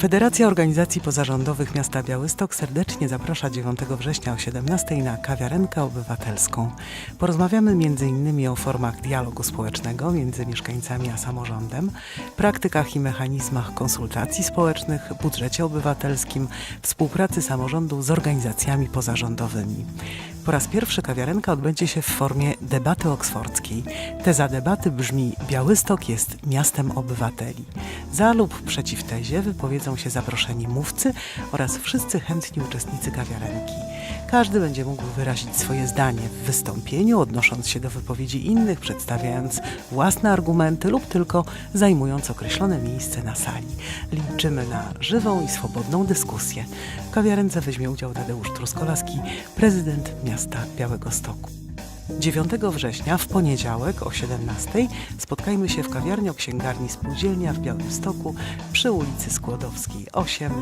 Federacja Organizacji Pozarządowych Miasta Białystok serdecznie zaprasza 9 września o 17 na kawiarenkę obywatelską. Porozmawiamy m.in. o formach dialogu społecznego między mieszkańcami a samorządem, praktykach i mechanizmach konsultacji społecznych, budżecie obywatelskim, współpracy samorządu z organizacjami pozarządowymi. Po raz pierwszy kawiarenka odbędzie się w formie debaty oksfordzkiej. Teza debaty brzmi: Białystok jest miastem obywateli. Za lub przeciw tezie wypowiedzą się zaproszeni mówcy oraz wszyscy chętni uczestnicy kawiarenki. Każdy będzie mógł wyrazić swoje zdanie w wystąpieniu, odnosząc się do wypowiedzi innych, przedstawiając własne argumenty lub tylko zajmując określone miejsce na sali. Liczymy na żywą i swobodną dyskusję. W kawiarence weźmie udział Tadeusz Truskolaski, prezydent miasta Białego Stoku. 9 września w poniedziałek o 17 spotkajmy się w kawiarni o księgarni Spółdzielnia w Białymstoku przy ulicy Skłodowskiej 8